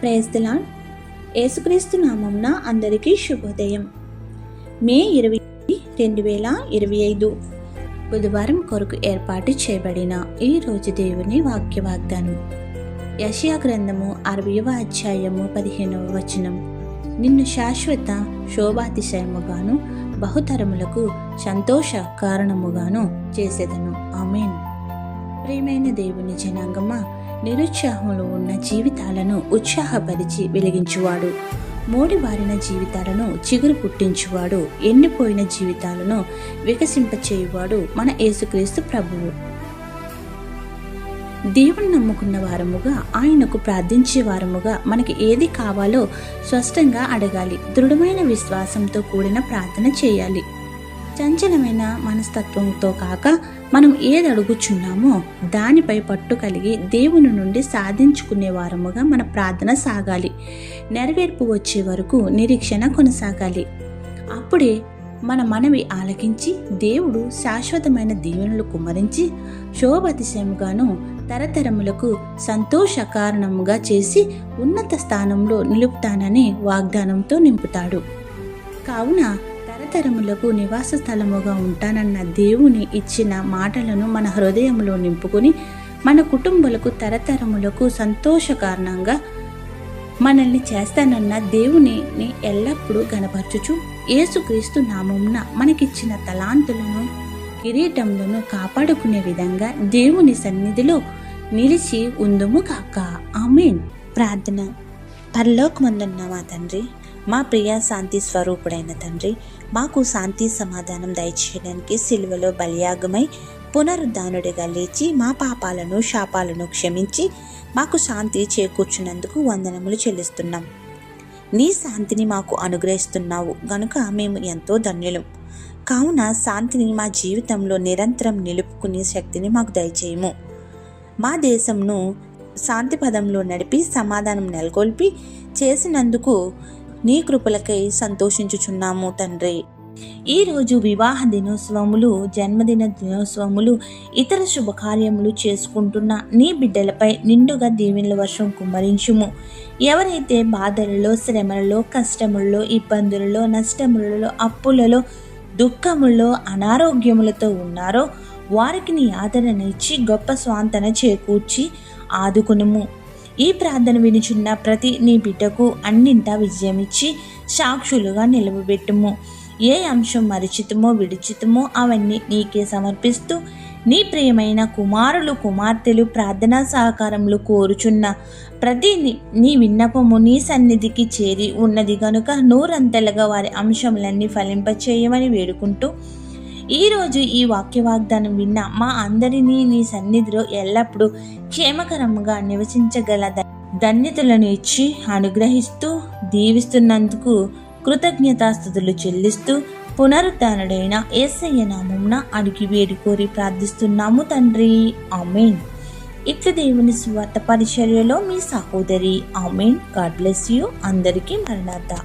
ప్రేస్తలాన్ యేసుక్రీస్తు నామంన అందరికీ శుభోదయం. మే ఇరవై రెండు వేల ఇరవై ఐదు బుధవారం కొరకు ఏర్పాటు చేయబడిన ఈ రోజు దేవుని వాక్య వాగ్దానం యషియా గ్రంథము అరవయవ అధ్యాయము పదిహేనవ వచనం. నిన్ను శాశ్వత శోభాతిశయముగాను బహుతరములకు సంతోష కారణముగాను చేసేదను. ఆమెన్. ప్రియమైన దేవుని జనాంగమా? నిరుత్సాహంలో ఉన్న జీవితాలను ఉత్సాహపరిచి వెలిగించువాడు. మోడివారిన జీవితాలను చిగురు పుట్టించువాడు. ఎండిపోయిన జీవితాలను వికసింపచేయువాడు మన యేసుక్రీస్తు ప్రభువు. దేవుని నమ్ముకున్న వారముగా ఆయనకు ప్రార్థించే వారముగా మనకి ఏది కావాలో స్పష్టంగా అడగాలి. దృఢమైన విశ్వాసంతో కూడిన ప్రార్థన చేయాలి. చంచలమైన మనస్తత్వంతో కాక మనం ఏది అడుగుచున్నామో దానిపై పట్టు కలిగి దేవుని నుండి సాధించుకునే వారముగా మన ప్రార్థన సాగాలి. నెరవేర్పు వచ్చే వరకు నిరీక్షణ కొనసాగాలి. అప్పుడే మన మనవి ఆలకించి దేవుడు శాశ్వతమైన దీవెనలు కుమ్మరించి శోభతిశయముగాను తరతరములకు సంతోష కారణముగా చేసి ఉన్నత స్థానంలో నిలుపుతానని వాగ్దానంతో నింపుతాడు. కావున తరతరములకు నివాస స్థలముగా ఉంటానన్న దేవుని ఇచ్చిన మాటలను మన హృదయంలో నింపుకొని మన కుటుంబాలకు తరతరములకు సంతోష కారణంగా మనల్ని చేస్తానన్న దేవునిని ఎల్లప్పుడూ గనపరచుచు యేసుక్రీస్తు నామమున మనకిచ్చిన తలాంతులను కిరీటములను కాపాడుకునే విధంగా దేవుని సన్నిధిలో నిలిచి ఉందుము కాక. ఆమెన్. ప్రార్థన. పరలోకమందున్న మా తండ్రి మా ప్రియ శాంతి స్వరూపుడైన తండ్రి మాకు శాంతి సమాధానం దయచేయడానికి సిలువలో బలియాగమై పునరుద్ధానుడిగా లేచి మా పాపాలను శాపాలను క్షమించి మాకు శాంతి చేకూర్చున్నందుకు వందనములు చెల్లిస్తున్నాం. నీ శాంతిని మాకు అనుగ్రహిస్తున్నావు గనుక మేము ఎంతో ధన్యులం. కావున శాంతిని మా జీవితంలో నిరంతరం నిలుపుకునే శక్తిని మాకు దయచేయము. మా దేశంను శాంతి పదంలో నడిపి సమాధానం నెలకొల్పి చేసినందుకు నీ కృపలకై సంతోషించుచున్నాము తండ్రి. ఈరోజు వివాహ దినోత్సవములు జన్మదిన దినోత్సవములు ఇతర శుభకార్యములు చేసుకుంటున్న నీ బిడ్డలపై నిండుగా దీవెనల వర్షం కుమ్మరించుము. ఎవరైతే బాధలలో శ్రమలలో కష్టములలో ఇబ్బందులలో నష్టములలో అప్పులలో దుఃఖములలో అనారోగ్యములతో ఉన్నారో వారికి నీ ఆదరణ ఇచ్చి గొప్ప స్వాంతన చేకూర్చి ఆదుకునుము. ఈ ప్రార్థన వినుచున్న ప్రతి నీ బిడ్డకు అన్నింటా విజయమిచ్చి సాక్షులుగా నిలవబెట్టుము ఏ అంశం మరిచితమో విడిచితమో అవన్నీ నీకే సమర్పిస్తూ నీ ప్రియమైన కుమారులు కుమార్తెలు ప్రార్థనా సహకారములు కోరుచున్న ప్రతి నీ విన్నపము నీ సన్నిధికి చేరి ఉన్నది గనుక నూరంతలుగా వారి అంశములన్నీ ఫలింపచేయమని వేడుకుంటూ ఈరోజు ఈ వాక్య వాగ్దానం విన్న మా అందరినీ నీ సన్నిధిలో ఎల్లప్పుడూ క్షేమకరంగా నివసించగల ధన్యతలను ఇచ్చి అనుగ్రహిస్తూ దీవిస్తున్నందుకు కృతజ్ఞతాస్థుతులు చెల్లిస్తూ పునరుద్ధానుడైన ఏసయ్య నామంన అడిగి వేడి కోరి ప్రార్థిస్తున్నాము తండ్రి. ఆమెన్. ఇట్లు దేవుని స్వార్థ పరిచర్యలో మీ సహోదరి ఆమెన్. God bless you. అందరికీ మరణాత